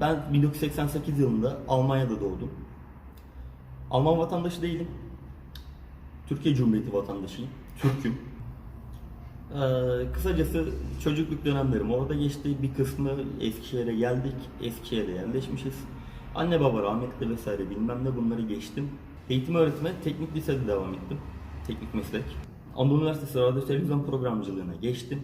Ben 1988 yılında Almanya'da doğdum. Alman vatandaşı değilim. Türkiye Cumhuriyeti vatandaşıyım. Türk'üm. Ee, kısacası çocukluk dönemlerim orada geçti. Bir kısmı Eskişehir'e geldik. Eskişehir'e yerleşmişiz. Anne baba rahmetli vesaire bilmem ne bunları geçtim. Eğitim öğretime teknik lisede devam ettim. Teknik meslek. Anadolu Üniversitesi Radyo Televizyon Programcılığına geçtim.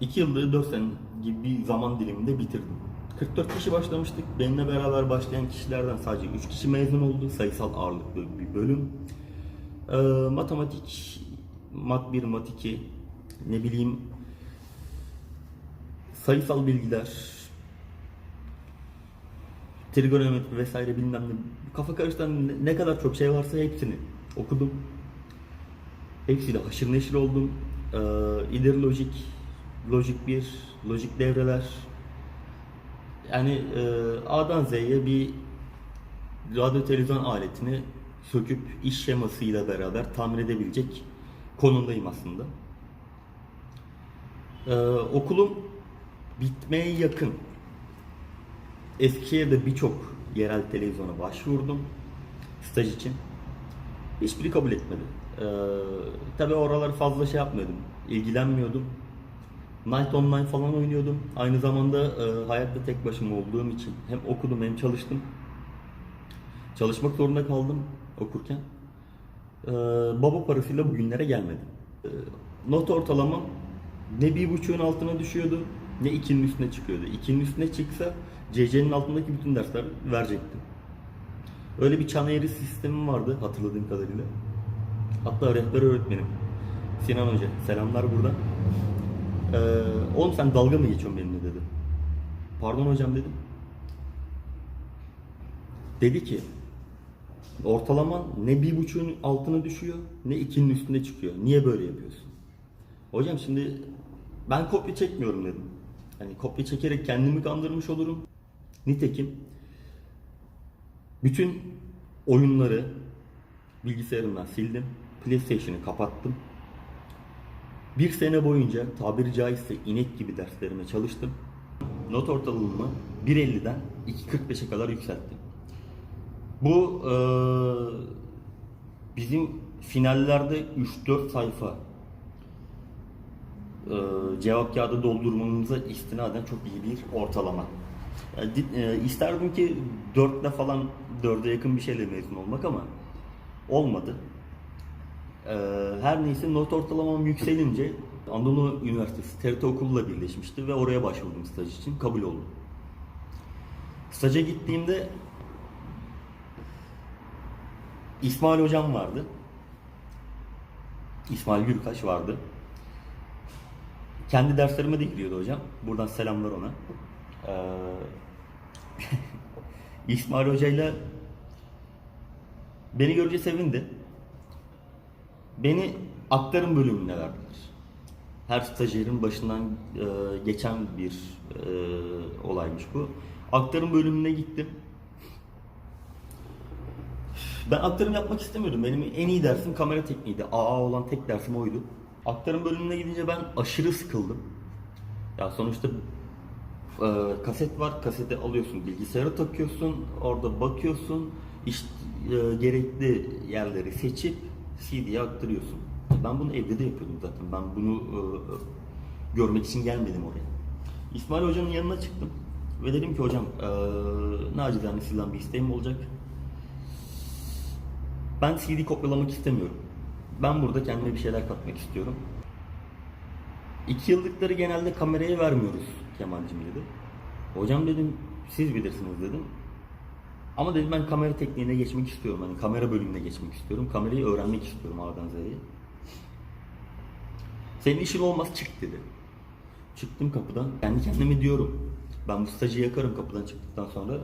2 yılda 4 sene gibi bir zaman diliminde bitirdim. 44 kişi başlamıştık. Benimle beraber başlayan kişilerden sadece 3 kişi mezun oldu. Sayısal ağırlıklı bir bölüm. Ee, matematik, mat 1, mat 2, ne bileyim sayısal bilgiler, trigonometri vesaire bilmem ne. Kafa karıştıran ne- kadar çok şey varsa hepsini okudum. Hepsiyle haşır neşir oldum. Ee, ileri lojik, 1, lojik devreler. Yani e, A'dan Z'ye bir radyo televizyon aletini söküp iş şemasıyla beraber tamir edebilecek konumdayım aslında. Ee, okulum bitmeye yakın. Eskişehir'de birçok yerel televizyona başvurdum staj için. Hiçbiri kabul etmedi. Ee, tabii oraları fazla şey yapmıyordum, ilgilenmiyordum. Night Online falan oynuyordum. Aynı zamanda e, hayatta tek başıma olduğum için hem okudum hem çalıştım. Çalışmak zorunda kaldım okurken. Ee, baba parasıyla bugünlere gelmedim. Ee, not ortalamam ne bir buçuğun altına düşüyordu ne ikinin üstüne çıkıyordu. İkinin üstüne çıksa CC'nin altındaki bütün dersler verecektim. Öyle bir çan eğri sistemim vardı hatırladığım kadarıyla. Hatta rehber öğretmenim Sinan Hoca selamlar burada. Ee, oğlum sen dalga mı geçiyorsun benimle dedi. Pardon hocam dedim. Dedi ki ortalaman ne bir buçuğun altına düşüyor ne ikinin üstüne çıkıyor. Niye böyle yapıyorsun? Hocam şimdi ben kopya çekmiyorum dedim. Hani kopya çekerek kendimi kandırmış olurum. Nitekim bütün oyunları bilgisayarımdan sildim. PlayStation'ı kapattım. Bir sene boyunca tabiri caizse inek gibi derslerime çalıştım. Not ortalamamı 1.50'den 2.45'e kadar yükselttim. Bu eee, bizim finallerde 3-4 sayfa eee, cevap kağıdı doldurmamıza istinaden çok iyi bir ortalama. Di- eee, isterdim ki 4'le falan 4'e yakın bir şeyle mezun olmak ama olmadı. Ee, her neyse not ortalamam yükselince Anadolu Üniversitesi TRT Okulu'la birleşmişti ve oraya başvurdum staj için. Kabul oldum. Staja gittiğimde İsmail Hocam vardı. İsmail Gürkaş vardı. Kendi derslerime de giriyordu hocam. Buradan selamlar ona. Ee, İsmail Hoca'yla beni görünce sevindi. Beni aktarım bölümüne verdiler. Her stajyerin başından e, geçen bir e, olaymış bu. Aktarım bölümüne gittim. Ben aktarım yapmak istemiyordum. Benim en iyi dersim kamera tekniğiydi. AA olan tek dersim oydu. Aktarım bölümüne gidince ben aşırı sıkıldım. Ya sonuçta e, kaset var, kaseti alıyorsun, bilgisayara takıyorsun, orada bakıyorsun, işte e, gerekli yerleri seçip CD'ye aktarıyorsun. Ben bunu evde de yapıyordum zaten. Ben bunu e, görmek için gelmedim oraya. İsmail Hoca'nın yanına çıktım ve dedim ki hocam e, nacizane sizden bir isteğim olacak. Ben CD kopyalamak istemiyorum. Ben burada kendime bir şeyler katmak istiyorum. İki yıllıkları genelde kameraya vermiyoruz Kemal'cim dedi. Hocam dedim siz bilirsiniz dedim. Ama dedim ben kamera tekniğine geçmek istiyorum. Hani kamera bölümüne geçmek istiyorum. Kamerayı öğrenmek istiyorum A'dan Z'ye. Senin işin olmaz çık dedi. Çıktım kapıdan. Kendi kendime diyorum. Ben bu stajı yakarım kapıdan çıktıktan sonra.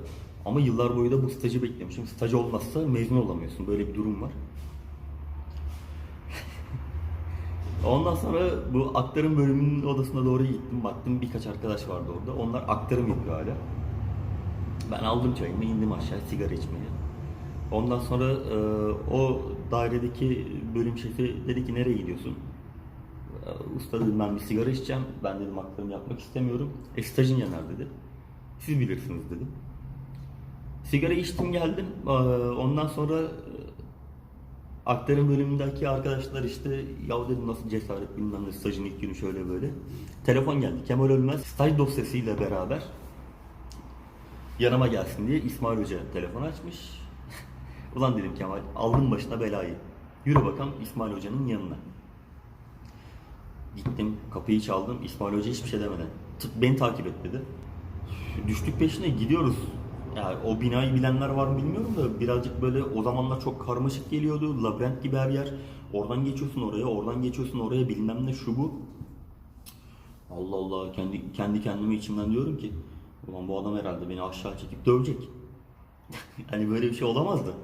Ama yıllar boyu da bu stajı beklemişim. Staj olmazsa mezun olamıyorsun. Böyle bir durum var. Ondan sonra bu aktarım bölümünün odasına doğru gittim. Baktım birkaç arkadaş vardı orada. Onlar aktarım yapıyor hala. Ben aldım çayımı indim aşağı sigara içmeye. Ondan sonra e, o dairedeki bölüm şefi dedi ki nereye gidiyorsun? E, Usta dedim ben bir sigara içeceğim. Ben dedim aktarım yapmak istemiyorum. E stajın yanar dedi. Siz bilirsiniz dedim. Sigara içtim geldim. Ee, Ondan sonra e, aktarım bölümündeki arkadaşlar işte ya dedim nasıl cesaret bilmem ne stajın ilk günü şöyle böyle. Telefon geldi. Kemal Ölmez staj dosyasıyla beraber yanıma gelsin diye İsmail Hoca telefon açmış. Ulan dedim Kemal aldın başına belayı. Yürü bakalım İsmail Hoca'nın yanına. Gittim kapıyı çaldım İsmail Hoca hiçbir şey demeden. Tık beni takip et dedi. Düştük peşine gidiyoruz. Yani o binayı bilenler var mı bilmiyorum da birazcık böyle o zamanlar çok karmaşık geliyordu. Labirent gibi her yer. Oradan geçiyorsun oraya, oradan geçiyorsun oraya bilmem ne şu bu. Allah Allah kendi kendi kendime içimden diyorum ki ulan bu adam herhalde beni aşağı çekip dövecek. hani böyle bir şey olamazdı.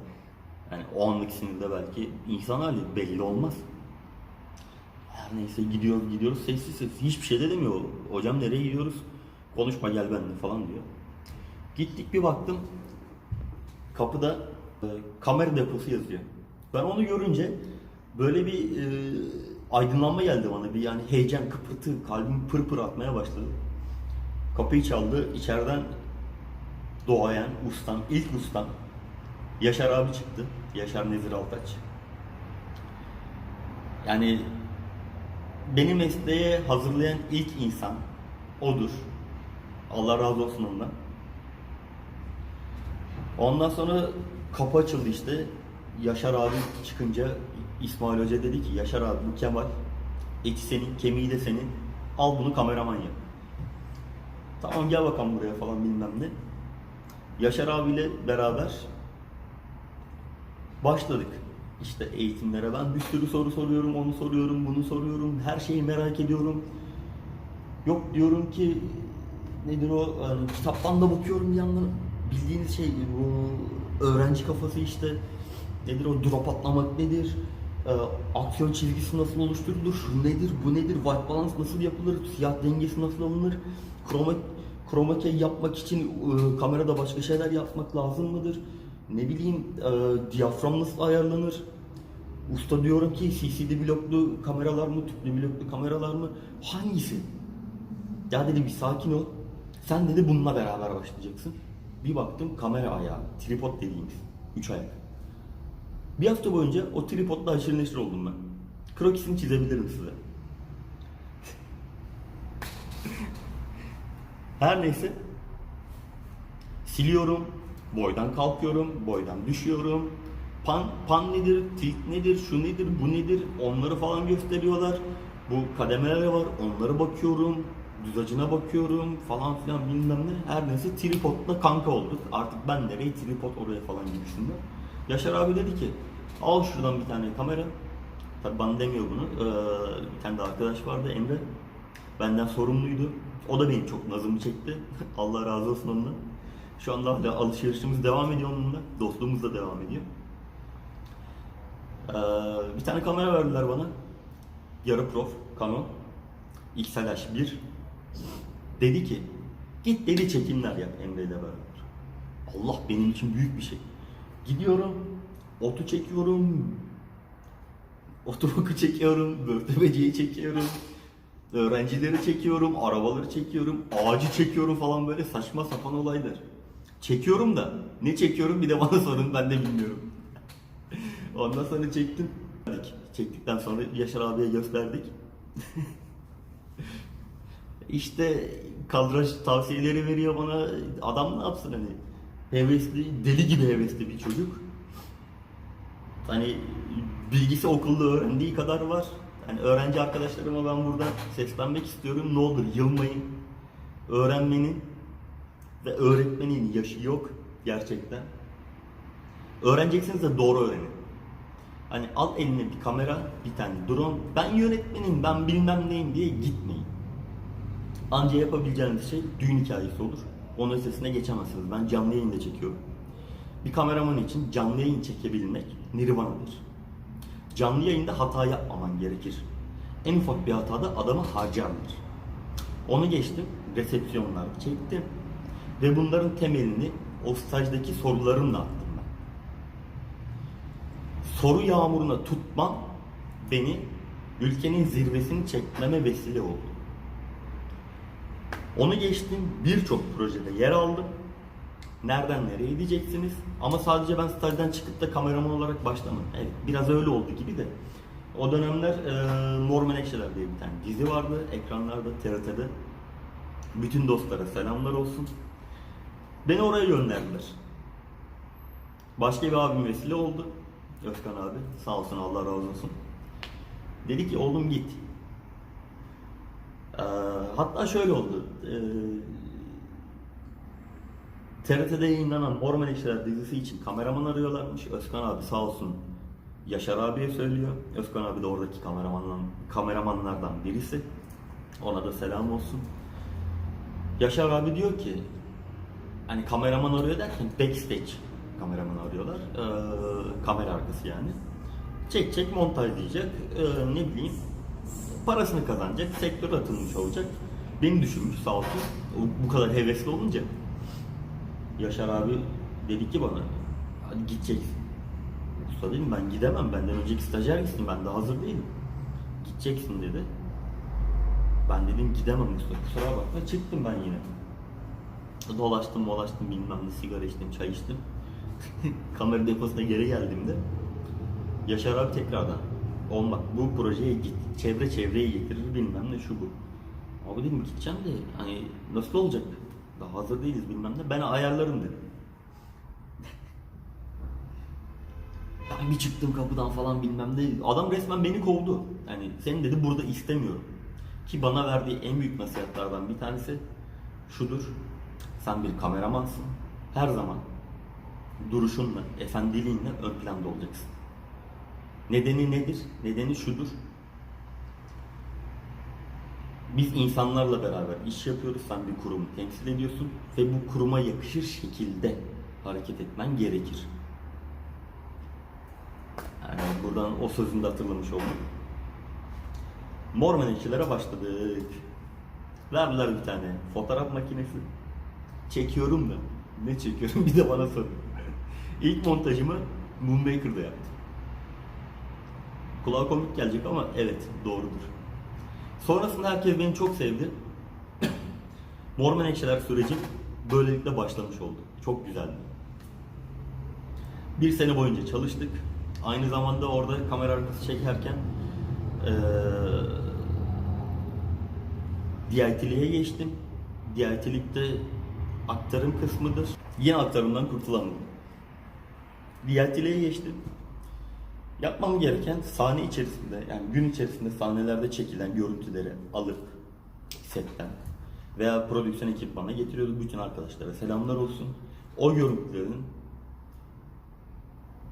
Yani o anlık sinirde belki insan hali belli olmaz. Her neyse gidiyoruz gidiyoruz sessiz sessiz hiçbir şey de demiyor. Hocam nereye gidiyoruz? Konuşma gel benimle falan diyor. Gittik bir baktım kapıda e, kamera deposu yazıyor. Ben onu görünce böyle bir e, aydınlanma geldi bana. Bir yani heyecan, kıpırtı, kalbim pır pır atmaya başladı. Kapıyı çaldı. içeriden doğayan ustam, ilk ustam Yaşar abi çıktı. Yaşar Nezir Altaç. Yani beni mesleğe hazırlayan ilk insan odur. Allah razı olsun ondan. Ondan sonra kapı açıldı işte. Yaşar abi çıkınca İsmail Hoca dedi ki Yaşar abi bu Kemal eti senin, kemiği de senin. Al bunu kameraman yap. Tamam gel bakalım buraya falan bilmem ne. Yaşar abiyle beraber başladık. İşte eğitimlere ben bir sürü soru soruyorum, onu soruyorum, bunu soruyorum, her şeyi merak ediyorum. Yok diyorum ki nedir o yani kitaptan da bakıyorum bir yandan bildiğiniz şey bu öğrenci kafası işte nedir o drop atlamak nedir e, aksiyon çizgisi nasıl oluşturulur şu nedir bu nedir white balance nasıl yapılır siyah dengesi nasıl alınır chroma chroma key yapmak için e, kamerada başka şeyler yapmak lazım mıdır ne bileyim e, diyafram nasıl ayarlanır usta diyorum ki CCD bloklu kameralar mı tüplü bloklu kameralar mı hangisi ya dedi bir sakin ol. Sen dedi bununla beraber başlayacaksın. Bir baktım kamera ayağı, tripod dediğimiz. Üç ayak. Bir hafta boyunca o tripodla aşırı neşir oldum ben. Krokisini çizebilirim size. Her neyse. Siliyorum. Boydan kalkıyorum. Boydan düşüyorum. Pan, pan nedir? Tilt nedir? Şu nedir? Bu nedir? Onları falan gösteriyorlar. Bu kademeler var. Onlara bakıyorum. Düz açına bakıyorum falan filan bilmem ne. Her neyse tripodla kanka olduk. Artık ben nereye tripod oraya falan gibisinden. Yaşar abi dedi ki al şuradan bir tane kamera. Tabi bana demiyor bunu. Ee, bir tane de arkadaş vardı Emre. Benden sorumluydu. O da benim çok nazımı çekti. Allah razı olsun ondan. Şu anda hala alışverişimiz devam ediyor onunla. Dostluğumuz da devam ediyor. Ee, bir tane kamera verdiler bana. Yarı prof, Canon. XLH1. Dedi ki, git dedi çekimler yap Emre ile beraber. Allah benim için büyük bir şey. Gidiyorum, otu çekiyorum, otoboku çekiyorum, börtebeciyi çekiyorum, öğrencileri çekiyorum, arabaları çekiyorum, ağacı çekiyorum falan böyle saçma sapan olaylar. Çekiyorum da ne çekiyorum bir de bana sorun ben de bilmiyorum. Ondan sonra çektim. Çektikten sonra Yaşar abiye gösterdik. işte kadraj tavsiyeleri veriyor bana. Adam ne yapsın hani? Hevesli, deli gibi hevesli bir çocuk. Hani bilgisi okulda öğrendiği kadar var. Hani öğrenci arkadaşlarıma ben burada seslenmek istiyorum. Ne olur yılmayın. Öğrenmenin ve öğretmenin yaşı yok gerçekten. Öğreneceksiniz de doğru öğrenin. Hani al eline bir kamera, bir tane drone. Ben yönetmenim, ben bilmem neyim diye gitmeyin. Anca yapabileceğiniz şey düğün hikayesi olur. Onun ötesine geçemezsiniz. Ben canlı yayında çekiyorum. Bir kameraman için canlı yayın çekebilmek nirvanadır. Canlı yayında hata yapmaman gerekir. En ufak bir hatada adamı harcarlar. Onu geçtim, resepsiyonlar çektim. Ve bunların temelini o stajdaki sorularımla attım ben. Soru yağmuruna tutmam beni ülkenin zirvesini çekmeme vesile oldu. Onu geçtim birçok projede yer aldım. Nereden nereye gideceksiniz? Ama sadece ben stajdan çıkıp da kameraman olarak başlamadım. Evet biraz öyle oldu gibi de. O dönemler e, Mor Menekşeler diye bir tane dizi vardı ekranlarda TRT'de. Bütün dostlara selamlar olsun. Beni oraya gönderdiler. Başka bir abim vesile oldu. Özkan abi. Sağ olsun Allah razı olsun. Dedi ki oğlum git. Ee, hatta şöyle oldu. Ee, TRT'de yayınlanan Orman Eşler dizisi için kameraman arıyorlarmış. Özkan abi sağ olsun Yaşar abiye söylüyor. Özkan abi de oradaki kameramanlar, kameramanlardan birisi. Ona da selam olsun. Yaşar abi diyor ki hani kameraman arıyor derken backstage kameraman arıyorlar. Ee, kamera arkası yani. Çek çek montajlayacak. Ee, ne bileyim parasını kazanacak. Sektöre atılmış olacak. Beni düşünmüş sağ olsun. Bu kadar hevesli olunca. Yaşar abi dedi ki bana hadi gideceksin. Usta dedim ben gidemem. Benden önceki stajyer gitsin. Ben de hazır değilim. Gideceksin dedi. Ben dedim gidemem usta. Kusura bakma. Çıktım ben yine. Dolaştım dolaştım bilmem ne sigara içtim çay içtim. Kamera deposuna geri geldiğimde Yaşar abi tekrardan olmak bu projeye git çevre çevreyi getirir bilmem ne şu bu. Abi dedim gideceğim de hani nasıl olacak? Daha hazır değiliz bilmem ne ben ayarlarım dedim. Ben bir çıktım kapıdan falan bilmem ne. Adam resmen beni kovdu. Yani seni dedi burada istemiyorum. Ki bana verdiği en büyük nasihatlerden bir tanesi şudur. Sen bir kameramansın. Her zaman duruşunla, efendiliğinle ön planda olacaksın. Nedeni nedir? Nedeni şudur. Biz insanlarla beraber iş yapıyoruz. Sen bir kurumu temsil ediyorsun ve bu kuruma yakışır şekilde hareket etmen gerekir. Yani buradan o sözünü de hatırlamış oldum. Mor menekşelere başladık. Verdiler bir tane fotoğraf makinesi. Çekiyorum da. Ne çekiyorum bir de bana sor. İlk montajımı Moonbaker'da yaptım. Kulağa komik gelecek ama evet doğrudur. Sonrasında herkes beni çok sevdi. Mor Menekşeler sürecim böylelikle başlamış oldu. Çok güzeldi. Bir sene boyunca çalıştık. Aynı zamanda orada kamera arkası çekerken eee DIT'liğe geçtim. DIT'likte aktarım kısmıdır. Yine aktarımdan kurtulamadım. DIT'liğe geçtim. Yapmam gereken sahne içerisinde yani gün içerisinde sahnelerde çekilen görüntüleri alıp setten veya prodüksiyon ekipmanına getiriyordu bütün arkadaşlara selamlar olsun. O görüntülerin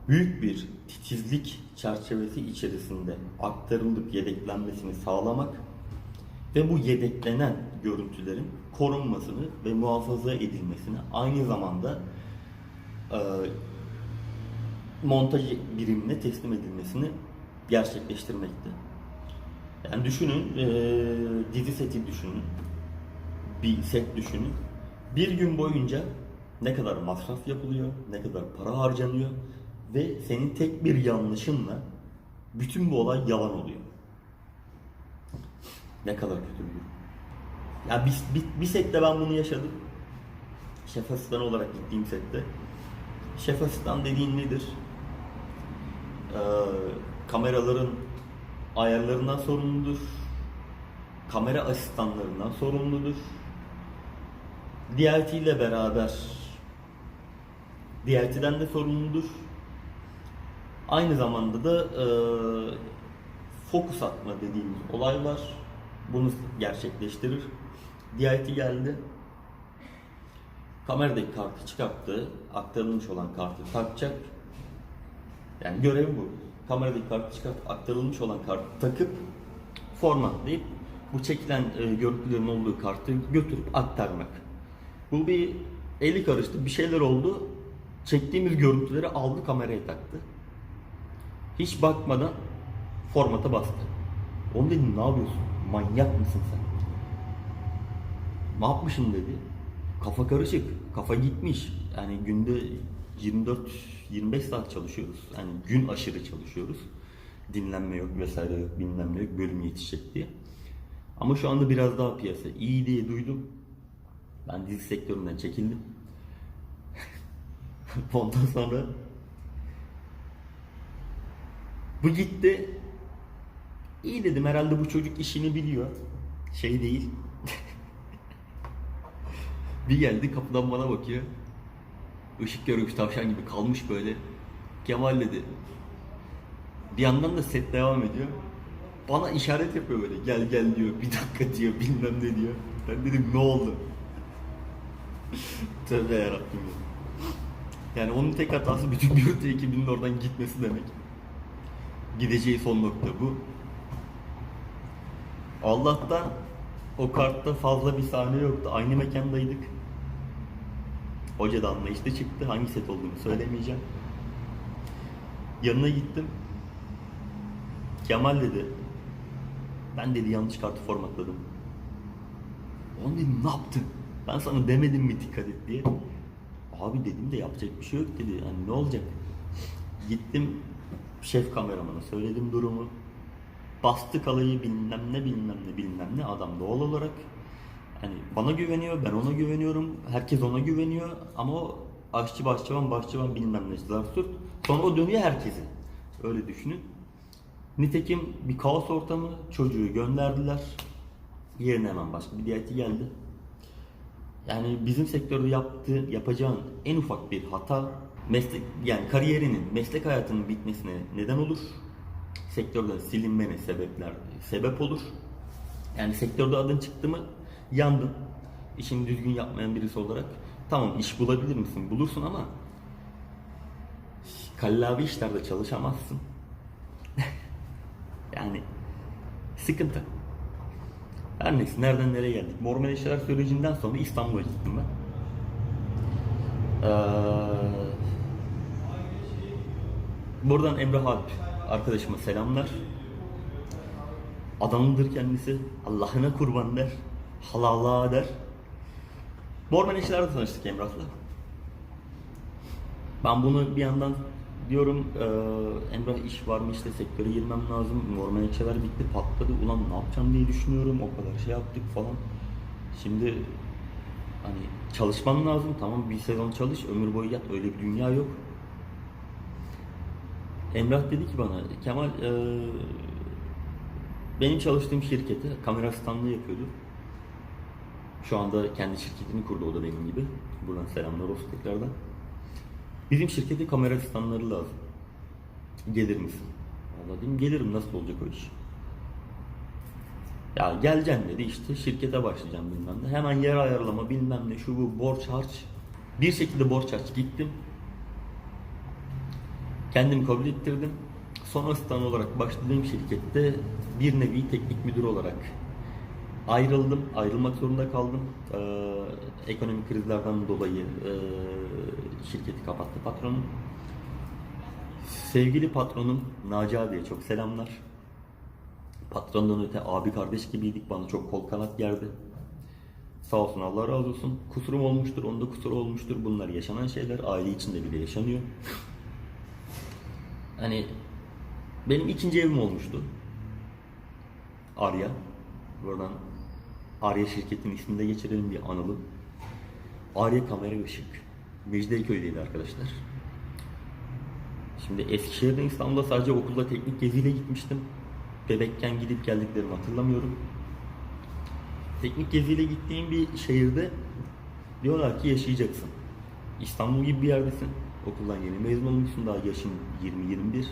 büyük bir titizlik çerçevesi içerisinde aktarılıp yedeklenmesini sağlamak ve bu yedeklenen görüntülerin korunmasını ve muhafaza edilmesini aynı zamanda e, montaj birimine teslim edilmesini gerçekleştirmekte. Yani düşünün, e, dizi seti düşünün, bir set düşünün. Bir gün boyunca ne kadar masraf yapılıyor, ne kadar para harcanıyor ve senin tek bir yanlışınla bütün bu olay yalan oluyor. Ne kadar kötü bir durum. Ya bir, bir, bir sette ben bunu yaşadım. Şef asistan olarak gittiğim sette. Şef asistan dediğin nedir? Ee, kameraların ayarlarından sorumludur. Kamera asistanlarından sorumludur. DLT ile beraber DLT'den de sorumludur. Aynı zamanda da e, fokus atma dediğimiz olay var. Bunu gerçekleştirir. DIT geldi. Kameradaki kartı çıkarttı. Aktarılmış olan kartı takacak. Yani görevi bu. Kameradaki kartı çıkart, aktarılmış olan kartı takıp formatlayıp bu çekilen e, görüntülerin olduğu kartı götürüp aktarmak. Bu bir eli karıştı, bir şeyler oldu. Çektiğimiz görüntüleri aldı kameraya taktı. Hiç bakmadan formata bastı. Onu dedim ne yapıyorsun? Manyak mısın sen? Ne yapmışım dedi. Kafa karışık. Kafa gitmiş. Yani günde 24-25 saat çalışıyoruz. Yani gün aşırı çalışıyoruz. Dinlenme yok vesaire yok bilmem yok bölüm yetişecek diye. Ama şu anda biraz daha piyasa iyi diye duydum. Ben dizi sektöründen çekildim. Ondan sonra bu gitti. İyi dedim herhalde bu çocuk işini biliyor. Şey değil. bir geldi kapıdan bana bakıyor. Işık görmüş tavşan gibi kalmış böyle. Kemal dedi. Bir yandan da set devam ediyor. Bana işaret yapıyor böyle. Gel gel diyor. Bir dakika diyor. Bilmem ne diyor. Ben dedim ne oldu? Tövbe yarabbim ya. Yani onun tek hatası bütün gürültü ekibinin oradan gitmesi demek. Gideceği son nokta bu. Allah'tan o kartta fazla bir sahne yoktu. Aynı mekandaydık. Hoca da anlayışlı çıktı. Hangi set olduğunu söylemeyeceğim. Yanına gittim. Kemal dedi. Ben dedi yanlış kartı formatladım. Onu dedim ne yaptın? Ben sana demedim mi dikkat et diye. Abi dedim de yapacak bir şey yok dedi. Yani ne olacak? Gittim şef kameramana söyledim durumu. Bastı kalayı bilmem ne bilmem ne bilmem ne adam doğal olarak. Hani bana güveniyor, ben ona güveniyorum. Herkes ona güveniyor ama o aşçı başçıvan başçıvan bilmem ne zarsurt. Sonra o dönüyor herkese. Öyle düşünün. Nitekim bir kaos ortamı çocuğu gönderdiler. Yerine hemen başka bir diyeti geldi. Yani bizim sektörde yaptığı, yapacağın en ufak bir hata meslek yani kariyerinin, meslek hayatının bitmesine neden olur. Sektörden silinmene sebepler sebep olur. Yani sektörde adın çıktı mı yandın. İşini düzgün yapmayan birisi olarak tamam iş bulabilir misin? Bulursun ama kallavi işlerde çalışamazsın. yani sıkıntı. Her neyse nereden nereye geldik. Mor Menekşeler sürecinden sonra İstanbul'a gittim ben. Ee, buradan Emre Alp arkadaşıma selamlar. Adamdır kendisi. Allah'ına kurban der. Halala der. Mor Menekşeler'de tanıştık Emrah'la. Ben bunu bir yandan diyorum eee Emrah iş var mı işte sektöre girmem lazım. Mor Menekşeler bitti patladı. Ulan ne yapacağım diye düşünüyorum. O kadar şey yaptık falan. Şimdi hani çalışman lazım. Tamam bir sezon çalış. Ömür boyu yat. Öyle bir dünya yok. Emrah dedi ki bana Kemal eee, benim çalıştığım şirketi kamera asistanlığı yapıyordu. Şu anda kendi şirketini kurdu o da benim gibi. Buradan selamlar olsun tekrardan. Bizim şirkete kamera asistanları lazım. Gelir misin? Valla dedim gelirim nasıl olacak o iş? Ya geleceksin dedi işte şirkete başlayacağım bilmem ne. Hemen yer ayarlama bilmem ne şu bu borç harç. Bir şekilde borç harç gittim. Kendimi kabul ettirdim. Son asistan olarak başladığım şirkette bir nevi teknik müdür olarak ayrıldım. Ayrılmak zorunda kaldım. Ee, ekonomik krizlerden dolayı e, şirketi kapattı patronum. Sevgili patronum Naci abiye çok selamlar. Patrondan öte abi kardeş gibiydik. Bana çok kol kanat gerdi. Sağ olsun Allah razı olsun. Kusurum olmuştur, onda kusuru olmuştur. Bunlar yaşanan şeyler. Aile içinde bile yaşanıyor. Hani benim ikinci evim olmuştu. Arya. Buradan Arya şirketinin ismini de geçirelim bir analım. Arya Kamera Işık. Mecidiyeköy'deydi arkadaşlar. Şimdi Eskişehir'den İstanbul'a sadece okulda teknik geziyle gitmiştim. Bebekken gidip geldiklerimi hatırlamıyorum. Teknik geziyle gittiğim bir şehirde diyorlar ki yaşayacaksın. İstanbul gibi bir yerdesin. Okuldan yeni mezun olmuşsun. Daha yaşın 20-21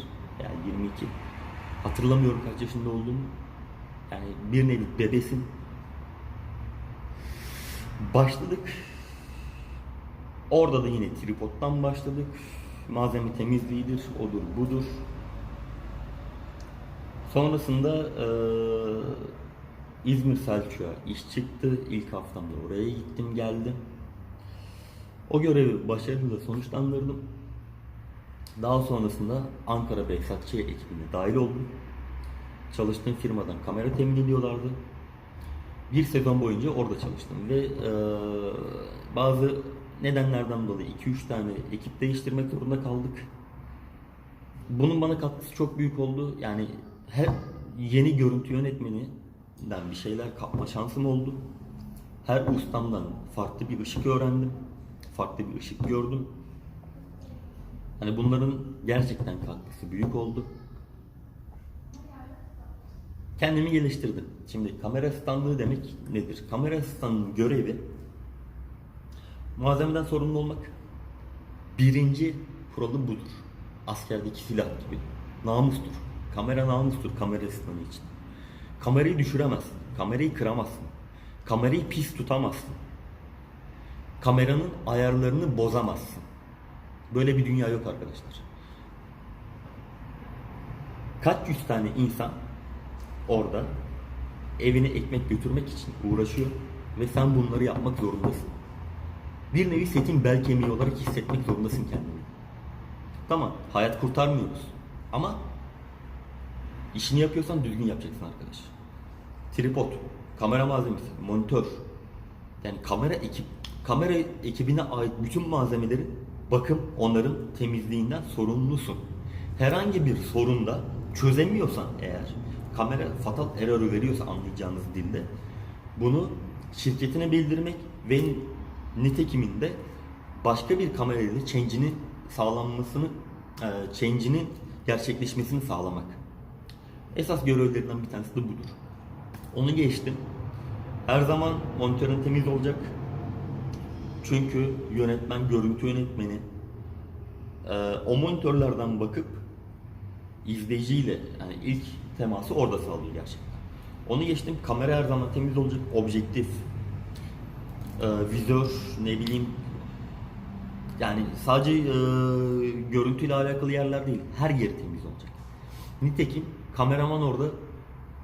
yani 22. Hatırlamıyorum kaç yaşında olduğumu. Yani bir nevi bebesin. Başladık. Orada da yine tripoddan başladık. Malzeme temizliğidir, odur budur. Sonrasında eee, İzmir Selçuk'a iş çıktı. İlk haftamda oraya gittim geldim. O görevi başarıyla sonuçlandırdım. Daha sonrasında Ankara Behzatçı ekibine dahil oldum. Çalıştığım firmadan kamera temin ediyorlardı. Bir sezon boyunca orada çalıştım ve e, bazı nedenlerden dolayı 2-3 tane ekip değiştirmek zorunda kaldık. Bunun bana katkısı çok büyük oldu. Yani her yeni görüntü yönetmeninden bir şeyler kapma şansım oldu. Her ustamdan farklı bir ışık öğrendim. Farklı bir ışık gördüm. Hani bunların gerçekten katkısı büyük oldu. Kendimi geliştirdim. Şimdi kamera asistanlığı demek nedir? Kamera asistanının görevi malzemeden sorumlu olmak. Birinci kuralı budur. Askerdeki silah gibi. Namustur. Kamera namustur kamera asistanı için. Kamerayı düşüremezsin. Kamerayı kıramazsın. Kamerayı pis tutamazsın. Kameranın ayarlarını bozamazsın. Böyle bir dünya yok arkadaşlar. Kaç yüz tane insan orada evine ekmek götürmek için uğraşıyor ve sen bunları yapmak zorundasın. Bir nevi setin bel kemiği olarak hissetmek zorundasın kendini. Tamam, hayat kurtarmıyoruz. Ama işini yapıyorsan düzgün yapacaksın arkadaş. Tripod, kamera malzemesi, monitör. Yani kamera ekip kamera ekibine ait bütün malzemeleri bakım onların temizliğinden sorumlusun. Herhangi bir sorunda çözemiyorsan eğer kamera fatal error'ı veriyorsa anlayacağınız dilde bunu şirketine bildirmek ve nitekiminde başka bir kamerayla change'inin sağlanmasını e, change'inin gerçekleşmesini sağlamak. Esas görevlerinden bir tanesi de budur. Onu geçtim. Her zaman monitörün temiz olacak. Çünkü yönetmen, görüntü yönetmeni e, o monitörlerden bakıp izleyiciyle yani ilk teması orada sağlıyor gerçekten. Onu geçtim. Kamera her zaman temiz olacak. Objektif, e, vizör, ne bileyim yani sadece e, görüntüyle alakalı yerler değil. Her yeri temiz olacak. Nitekim kameraman orada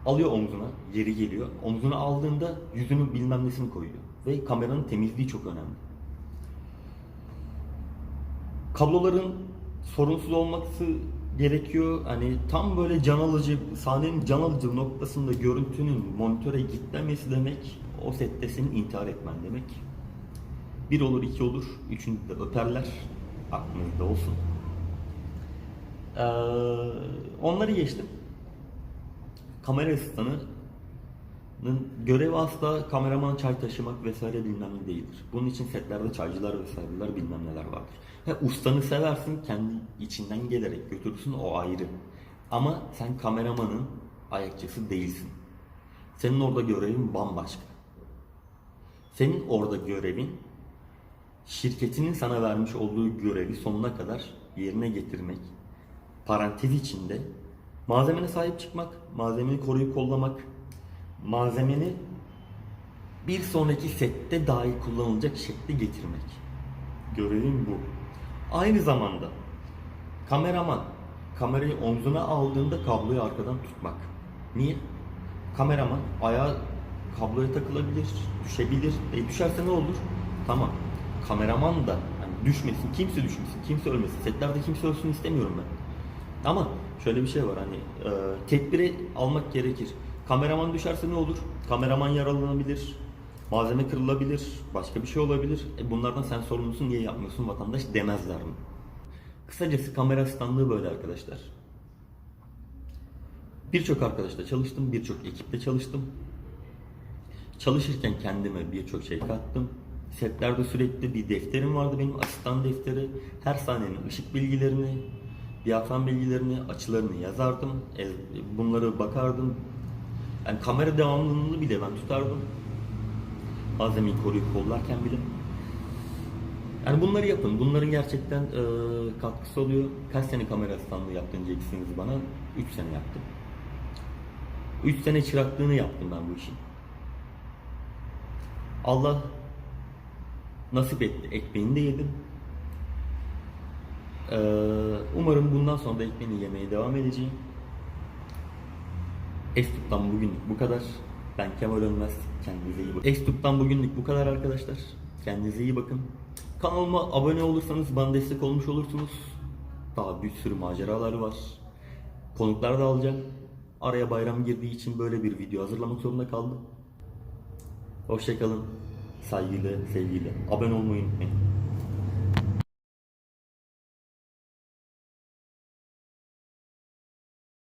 alıyor omzuna, yeri geliyor. Omzuna aldığında yüzünün bilmem nesini koyuyor. Ve kameranın temizliği çok önemli. Kabloların sorunsuz olması gerekiyor. Hani tam böyle can alıcı, sahnenin can alıcı noktasında görüntünün monitöre gitmemesi demek o sette senin intihar etmen demek. Bir olur, iki olur, üçüncü de öperler. Aklınızda olsun. Ee, onları geçtim. Kamera asistanının görevi asla kameraman çay taşımak vesaire bilmem ne değildir. Bunun için setlerde çaycılar vesaireler bilmem neler vardır. He, ustanı seversin kendi içinden gelerek götürürsün o ayrı. Ama sen kameramanın ayakçısı değilsin. Senin orada görevin bambaşka. Senin orada görevin şirketinin sana vermiş olduğu görevi sonuna kadar yerine getirmek. Parantez içinde malzemene sahip çıkmak, malzemeni koruyup kollamak, malzemeni bir sonraki sette dahi kullanılacak şekle getirmek. Görevin bu. Aynı zamanda kameraman kamerayı omzuna aldığında kabloyu arkadan tutmak. Niye? Kameraman ayağı kabloya takılabilir, düşebilir. E düşerse ne olur? Tamam. Kameraman da hani düşmesin, kimse düşmesin, kimse ölmesin. Setlerde kimse ölsün istemiyorum ben. Ama şöyle bir şey var hani e, tedbiri almak gerekir. Kameraman düşerse ne olur? Kameraman yaralanabilir, malzeme kırılabilir, başka bir şey olabilir. E bunlardan sen sorumlusun niye yapmıyorsun vatandaş demezler mi? Kısacası kamera asistanlığı böyle arkadaşlar. Birçok arkadaşla çalıştım, birçok ekiple çalıştım. Çalışırken kendime birçok şey kattım. Setlerde sürekli bir defterim vardı benim, asistan defteri. Her sahnenin ışık bilgilerini, diyafram bilgilerini, açılarını yazardım. E, Bunları bakardım. Yani kamera devamlılığını bile ben tutardım. Malzemeyi koruyup kollarken bile. Yani bunları yapın. Bunların gerçekten e, katkısı oluyor. Kaç sene kamera asistanlığı yaptın diyeceksiniz bana. 3 sene yaptım. 3 sene çıraklığını yaptım ben bu işin. Allah nasip etti. Ekmeğini de yedim. Ee, umarım bundan sonra da ekmeğini yemeye devam edeceğim. Estup'tan bugünlük bu kadar. Ben Kemal Önmez. Kendinize iyi bakın. Estup'tan bugünlük bu kadar arkadaşlar. Kendinize iyi bakın. Kanalıma abone olursanız bana destek olmuş olursunuz. Daha bir sürü maceralar var. Konuklar da alacağım. Araya bayram girdiği için böyle bir video hazırlamak zorunda kaldım. Hoşçakalın. Saygıyla, sevgiyle. Abone olmayı unutmayın.